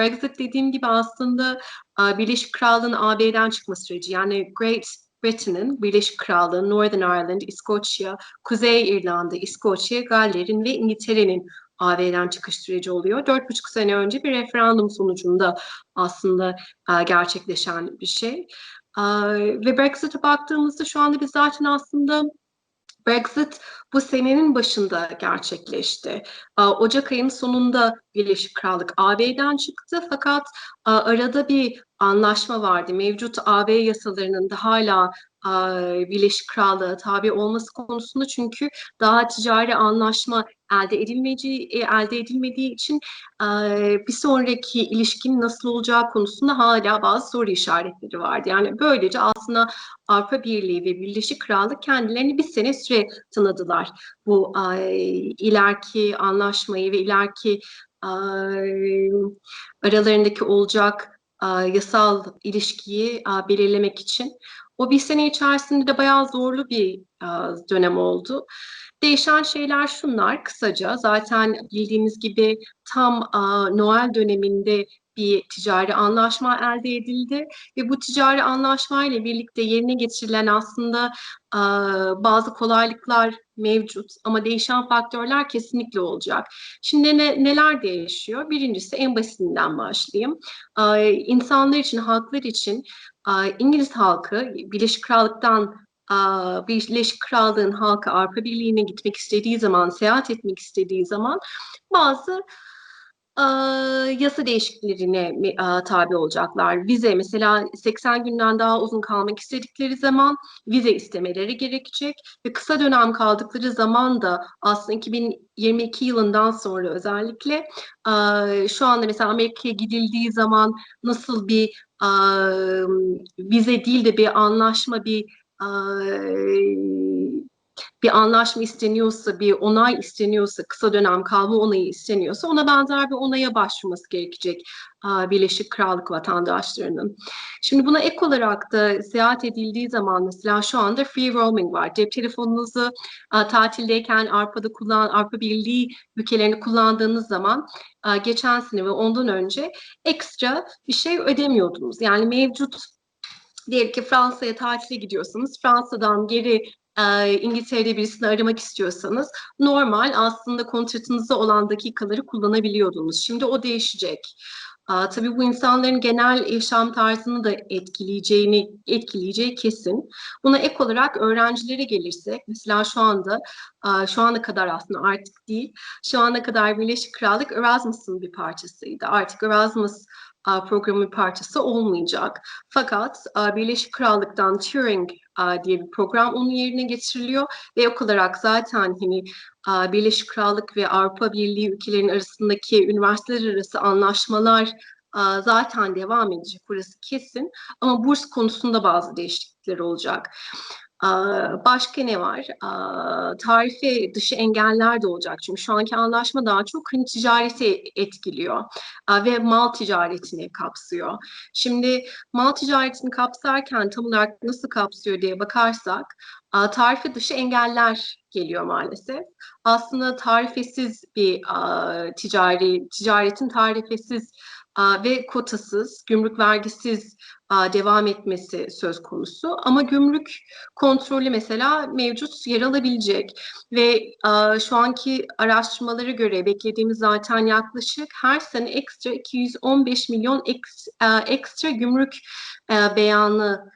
Brexit dediğim gibi aslında Birleşik Krallığın AB'den çıkma süreci. Yani Great Britain'in, Birleşik Krallığı, Northern Ireland, İskoçya, Kuzey İrlanda, İskoçya, Galler'in ve İngiltere'nin AB'den çıkış süreci oluyor. Dört buçuk sene önce bir referandum sonucunda aslında gerçekleşen bir şey. Ve Brexit'e baktığımızda şu anda biz zaten aslında Brexit bu senenin başında gerçekleşti. Ocak ayının sonunda Birleşik Krallık AB'den çıktı fakat arada bir anlaşma vardı. Mevcut AB yasalarının da hala Birleşik Krallığa tabi olması konusunda çünkü daha ticari anlaşma elde edilmediği e, elde edilmediği için bir sonraki ilişkinin nasıl olacağı konusunda hala bazı soru işaretleri vardı. Yani böylece aslında Avrupa Birliği ve Birleşik Krallık kendilerini bir sene süre tanıdılar. Bu ileriki anlaşmayı ve ileriki aralarındaki olacak yasal ilişkiyi belirlemek için. O bir sene içerisinde de bayağı zorlu bir dönem oldu. Değişen şeyler şunlar kısaca. Zaten bildiğimiz gibi tam Noel döneminde bir ticari anlaşma elde edildi ve bu ticari anlaşma ile birlikte yerine getirilen aslında bazı kolaylıklar mevcut ama değişen faktörler kesinlikle olacak. Şimdi ne, neler değişiyor? Birincisi en basitinden başlayayım. İnsanlar için, halklar için İngiliz halkı Birleşik Krallık'tan Birleşik Krallığın halkı Avrupa Birliği'ne gitmek istediği zaman, seyahat etmek istediği zaman bazı yasa değişikliklerine tabi olacaklar. Vize mesela 80 günden daha uzun kalmak istedikleri zaman vize istemeleri gerekecek ve kısa dönem kaldıkları zaman da aslında 2022 yılından sonra özellikle şu anda mesela Amerika'ya gidildiği zaman nasıl bir vize değil de bir anlaşma bir bir anlaşma isteniyorsa, bir onay isteniyorsa, kısa dönem kalma onayı isteniyorsa ona benzer bir onaya başvurması gerekecek Birleşik Krallık vatandaşlarının. Şimdi buna ek olarak da seyahat edildiği zaman mesela şu anda free roaming var. Cep telefonunuzu tatildeyken Avrupa'da kullan, Avrupa Birliği ülkelerini kullandığınız zaman geçen sene ve ondan önce ekstra bir şey ödemiyordunuz. Yani mevcut diyelim ki Fransa'ya tatile gidiyorsanız Fransa'dan geri e, İngiltere'de birisini aramak istiyorsanız normal aslında kontratınızda olan dakikaları kullanabiliyordunuz. Şimdi o değişecek. Aa, tabii bu insanların genel yaşam tarzını da etkileyeceğini etkileyeceği kesin. Buna ek olarak öğrencilere gelirsek, mesela şu anda şu ana kadar aslında artık değil, şu ana kadar Birleşik Krallık Erasmus'un bir parçasıydı. Artık Erasmus programın parçası olmayacak. Fakat Birleşik Krallık'tan Turing diye bir program onun yerine getiriliyor ve ok olarak zaten hani Birleşik Krallık ve Avrupa Birliği ülkelerinin arasındaki üniversiteler arası anlaşmalar zaten devam edecek burası kesin ama burs konusunda bazı değişiklikler olacak. Başka ne var? Tarife dışı engeller de olacak. Çünkü şu anki anlaşma daha çok hani ticareti etkiliyor ve mal ticaretini kapsıyor. Şimdi mal ticaretini kapsarken tam olarak nasıl kapsıyor diye bakarsak tarife dışı engeller geliyor maalesef. Aslında tarifesiz bir ticari ticaretin tarifesiz ve kotasız, gümrük vergisiz devam etmesi söz konusu. Ama gümrük kontrolü mesela mevcut yer alabilecek ve şu anki araştırmalara göre beklediğimiz zaten yaklaşık her sene ekstra 215 milyon ekstra gümrük beyanı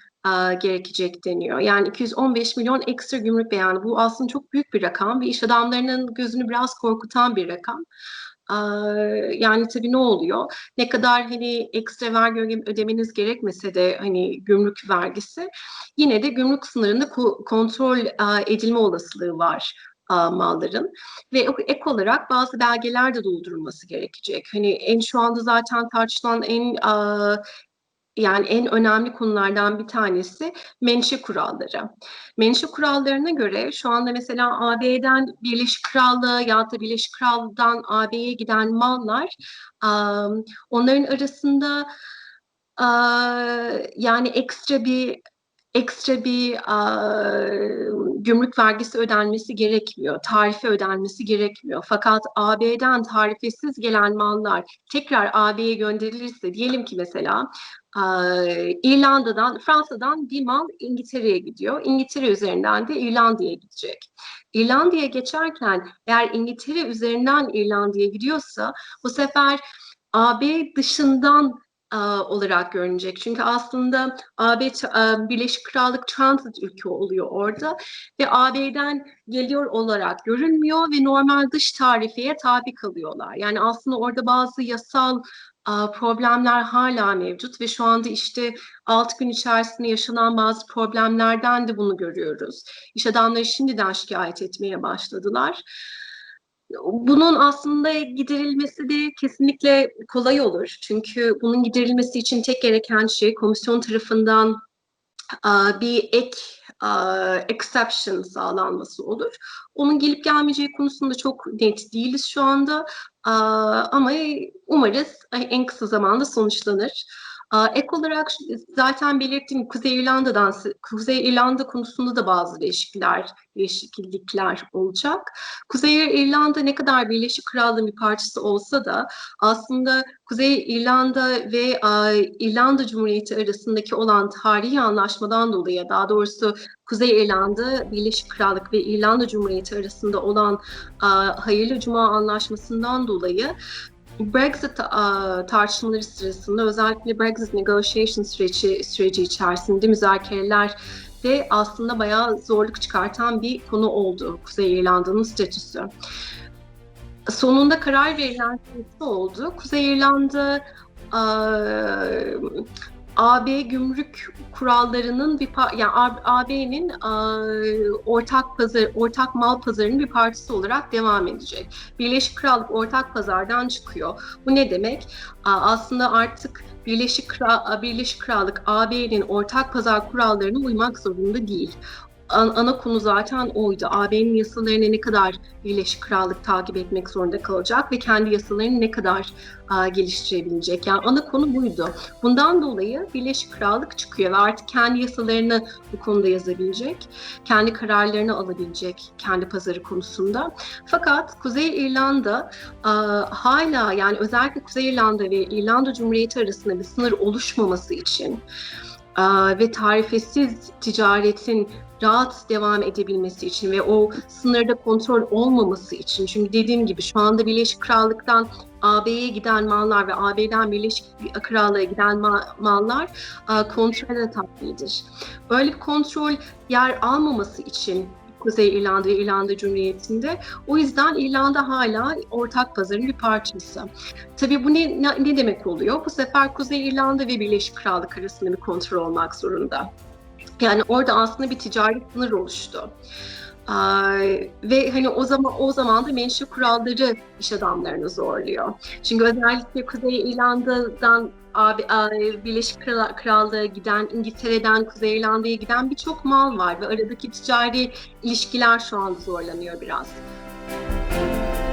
gerekecek deniyor. Yani 215 milyon ekstra gümrük beyanı. Bu aslında çok büyük bir rakam ve iş adamlarının gözünü biraz korkutan bir rakam. Yani tabii ne oluyor? Ne kadar hani ekstra vergi ödemeniz gerekmese de hani gümrük vergisi yine de gümrük sınırında kontrol edilme olasılığı var malların ve ek olarak bazı belgeler de doldurulması gerekecek. Hani en şu anda zaten tartışılan en yani en önemli konulardan bir tanesi menşe kuralları. Menşe kurallarına göre şu anda mesela AB'den Birleşik Krallığı ya da Birleşik Krallık'tan AB'ye giden mallar onların arasında yani ekstra bir ekstra bir eee, gümrük vergisi ödenmesi gerekmiyor, tarife ödenmesi gerekmiyor. Fakat AB'den tarifesiz gelen mallar tekrar AB'ye gönderilirse, diyelim ki mesela eee, İrlanda'dan, Fransa'dan bir mal İngiltere'ye gidiyor. İngiltere üzerinden de İrlanda'ya gidecek. İrlanda'ya geçerken eğer İngiltere üzerinden İrlanda'ya gidiyorsa bu sefer AB dışından e, olarak görünecek. Çünkü aslında AB Birleşik Krallık transit ülke oluyor orada ve AB'den geliyor olarak görünmüyor ve normal dış tarifeye tabi kalıyorlar. Yani aslında orada bazı yasal problemler hala mevcut ve şu anda işte 6 gün içerisinde yaşanan bazı problemlerden de bunu görüyoruz. İş adamları şimdiden şikayet etmeye başladılar. Bunun aslında giderilmesi de kesinlikle kolay olur. Çünkü bunun giderilmesi için tek gereken şey komisyon tarafından bir ek exception sağlanması olur. Onun gelip gelmeyeceği konusunda çok net değiliz şu anda. Ama umarız en kısa zamanda sonuçlanır. Ek olarak zaten belirttiğim Kuzey İrlanda'dan, Kuzey İrlanda konusunda da bazı değişiklikler, değişiklikler olacak. Kuzey İrlanda ne kadar Birleşik Krallığın bir parçası olsa da aslında Kuzey İrlanda ve İrlanda Cumhuriyeti arasındaki olan tarihi anlaşmadan dolayı daha doğrusu Kuzey İrlanda, Birleşik Krallık ve İrlanda Cumhuriyeti arasında olan Hayırlı Cuma Anlaşması'ndan dolayı Brexit e, tartışmaları sırasında özellikle Brexit negotiation süreci, süreci içerisinde müzakereler de aslında bayağı zorluk çıkartan bir konu oldu Kuzey İrlanda'nın statüsü. Sonunda karar verilen oldu. Kuzey İrlanda AB gümrük kurallarının bir yani AB'nin ortak pazar ortak mal pazarının bir parçası olarak devam edecek. Birleşik Krallık ortak pazardan çıkıyor. Bu ne demek? Aslında artık Birleşik Kral Birleşik Krallık AB'nin ortak pazar kurallarına uymak zorunda değil ana konu zaten oydu. AB'nin yasalarını ne kadar Birleşik Krallık takip etmek zorunda kalacak ve kendi yasalarını ne kadar a, geliştirebilecek. Yani ana konu buydu. Bundan dolayı Birleşik Krallık çıkıyor ve artık kendi yasalarını bu konuda yazabilecek, kendi kararlarını alabilecek kendi pazarı konusunda. Fakat Kuzey İrlanda a, hala yani özellikle Kuzey İrlanda ve İrlanda Cumhuriyeti arasında bir sınır oluşmaması için ve tarifesiz ticaretin rahat devam edebilmesi için ve o sınırda kontrol olmaması için. Çünkü dediğim gibi şu anda Birleşik Krallık'tan AB'ye giden mallar ve AB'den Birleşik Krallığa giden mallar kontrole tabidir. Böyle bir kontrol yer almaması için Kuzey İrlanda ve İrlanda Cumhuriyeti'nde. O yüzden İrlanda hala ortak pazarın bir parçası. Tabii bu ne, ne demek oluyor? Bu sefer Kuzey İrlanda ve Birleşik Krallık arasında bir kontrol olmak zorunda. Yani orada aslında bir ticari sınır oluştu. Ee, ve hani o zaman o zaman da menşe kuralları iş adamlarını zorluyor. Çünkü özellikle Kuzey İrlanda'dan abi, Birleşik Krallığa giden, İngiltere'den Kuzey İrlanda'ya giden birçok mal var ve aradaki ticari ilişkiler şu anda zorlanıyor biraz.